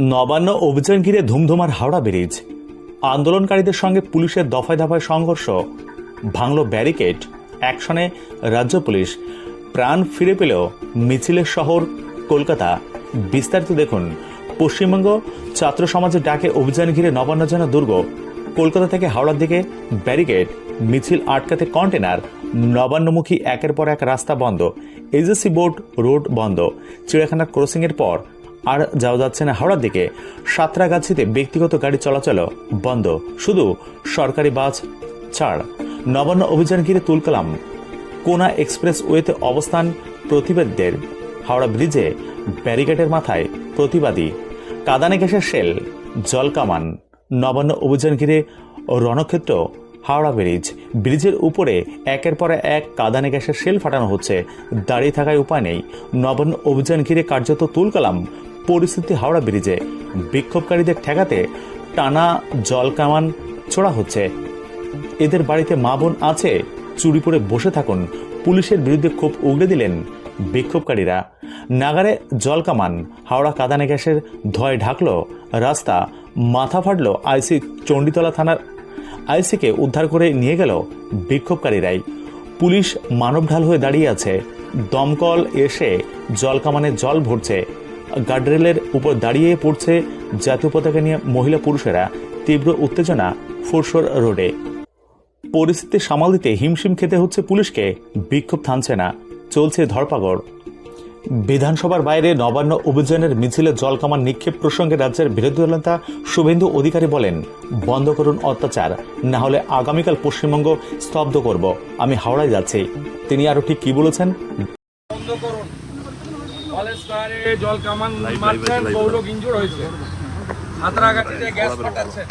নবান্ন অভিযান ঘিরে ধুমধুমার হাওড়া ব্রিজ আন্দোলনকারীদের সঙ্গে পুলিশের দফায় দফায় সংঘর্ষ। ভাঙল ব্যারিকেড। অ্যাকশনে রাজ্য পুলিশ প্রাণ ফিরে পেলেও মিছিলের শহর, কলকাতা। বিস্তারিত দেখুন। পশ্চিমবঙ্গ ছাত্র সমাজের ডাকে অভিযান ঘিরে নবান্ন যেন দুর্গ। কলকাতা থেকে হাওড়ার দিকে ব্যারিকেড, মিছিল আটকাতে কন্টেনার, নবান্নমুখী একের পর এক রাস্তা বন্ধ। এজেসি বোর্ড রোড বন্ধ। চিড়িয়াখানা ক্রসিং এর পর আর যাওয়া যাচ্ছে না হাওড়ার দিকে। সাঁতরাগাছিতে ব্যক্তিগত গাড়ি চলাচল বন্ধ। শুধু সরকারি বাস ছাড়। নবান্ন অভিযান ঘিরে তুলকালাম কোনা এক্সপ্রেস ওয়েতে অবস্থান প্রতিবাদীদের। হাওড়া ব্রিজে ব্যারিকেডের মাথায় প্রতিবাদী। কাদানে গ্যাসের শেল জলকামান নবান্ন অভিযান ঘিরে রণক্ষেত্র, হাওড়া ব্রিজ। ব্রিজের উপরে একের পর এক কাদানে গ্যাসের শেল ফাটানো হচ্ছে। দাঁড়িয়ে থাকায় উপায় নেই। নবান্ন অভিযান ঘিরে কার্যত তুলকালাম পরিস্থিতি হাওড়া ব্রিজে। বিক্ষোভকারীদের ঠেকাতে টানা জল কামান ছোড়া হচ্ছে। এদের বাড়িতে মা বোন আছে, চুরি পরে বসে থাকুন। পুলিশের বিরুদ্ধে ক্ষোভ উগড়ে দিলেন বিক্ষোভকারীরা। নাগারে জল কামান, হাওড়া কাদানে গ্যাসের ধয় ঢাকলো রাস্তা, মাথা ফাটলো আইসি চণ্ডীতলা থানার। আইসিকে উদ্ধার করে নিয়ে গেল বিক্ষোভকারীরাই। পুলিশ মানবঢাল হয়ে দাঁড়িয়ে আছে। দমকল এসে জল কামানে জল ভরছে। গার্ডরেলের উপর দাঁড়িয়ে পড়ছে জাতীয় পতাকা নিয়ে মহিলা পুরুষেরা তীব্র উত্তেজনা ফুরসর রোডে। পরিস্থিতি সামাল দিতে হিমশিম খেতে হচ্ছে পুলিশকে, বিক্ষোভ থামছে না, চলছে ধরপাগড় বিধানসভার বাইরে নবান্ন অভিযানের মিছিলে জলকামান নিক্ষেপ প্রসঙ্গে রাজ্যের বিরোধী দলনেতা শুভেন্দু অধিকারী বলেন, বন্ধ করুন অত্যাচার, না হলে আগামীকাল পশ্চিমবঙ্গ স্তব্ধ করব। আমি হাওড়ায় যাচ্ছি। তিনি আরও ঠিক কি বলেছেন? কলেজ স্কোয়ারে জল কামান মারছেন বহু লোক ইনজুর হয়েছে। সাঁতরাগাছিতে গ্যাস পাঠাচ্ছেন।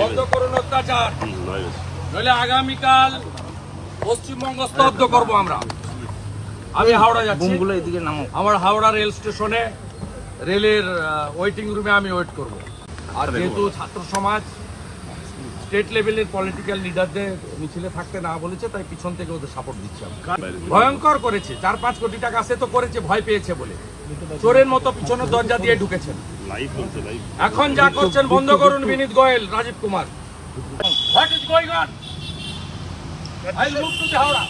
বন্ধ করুন অত্যাচার। নইলে আগামীকাল পশ্চিমবঙ্গ স্তব্ধ করব আমরা। আমি হাওড়া যাচ্ছি। এদিকে নামো। আমার হাওড়া রেল স্টেশনে রেলের ওয়েটিং রুমে আমি ওয়েট করব। আর যেহেতু ছাত্র সমাজ স্টেট লেভেলের পলিটিক্যাল লিডারদের মিছিলে থাকতে না বলেছে তাই পিছন থেকে ওদের সাপোর্ট দিচ্ছে ভয়ঙ্কর করেছে। চার পাঁচ কোটি টাকা সে তো করেছে ভয় পেয়েছে বলে। চোরের মতো পিছনের দরজা দিয়ে ঢুকেছেন। এখন যা করছেন বন্ধ করুন Vineet Goel Rajiv Kumar. What is going on I move to Howrah